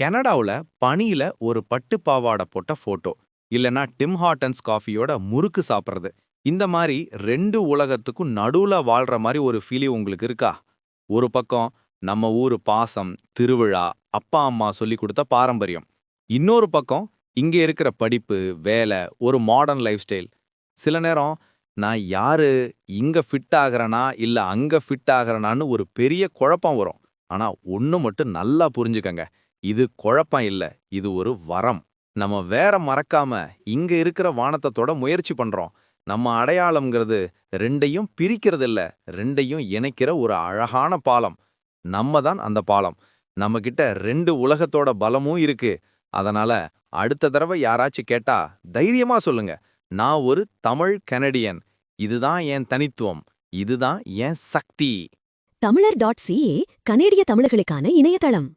கனடாவில் பனியில் ஒரு பட்டு பாவாடை போட்ட ஃபோட்டோ இல்லனா டிம் ஹார்டன்ஸ் காஃபியோட முறுக்கு சாப்பிடுறது. இந்த மாதிரி ரெண்டு உலகத்துக்கும் நடுவுல வாழ்ற மாதிரி ஒரு ஃபீலிங் உங்களுக்கு இருக்கா? ஒரு பக்கம் நம்ம ஊரு பாசம் திருவிழா அப்பா அம்மா சொல்லி கொடுத்த பாரம்பரியம். இன்னொரு பக்கம் இங்க இருக்கிற படிப்பு வேலை ஒரு மாடர்ன் லைஃப் ஸ்டைல் சில நேரம் நான் யாரு இங்க ஃபிட் ஆகிறனா இல்ல அங்க ஃபிட் ஆகிறனான்னு ஒரு பெரிய குழப்பம் வரும். ஆனா ஒன்று மட்டும் நல்லா புரிஞ்சுக்கங்க. இது குழப்பம் இல்ல இது ஒரு வரம். நம்ம வேற மறக்காம இங்க இருக்கிற வானத்தத்தோட முயற்சி பண்றோம். நம்ம அடையாளம்ங்கிறது ரெண்டையும் பிரிக்கிறது இல்ல ரெண்டையும் இணைக்கிற ஒரு அழகான பாலம். நம்ம தான் அந்த பாலம். நம்ம கிட்ட ரெண்டு உலகத்தோட பலமும் இருக்கு. அதனால அடுத்த தடவை யாராச்சும் கேட்டா தைரியமா சொல்லுங்க. நான் ஒரு தமிழ் கனடியன். இதுதான் என் தனித்துவம். இதுதான் என் சக்தி. தமிழர் டாட் சிஏ கனேடிய தமிழர்களுக்கான இணையதளம்.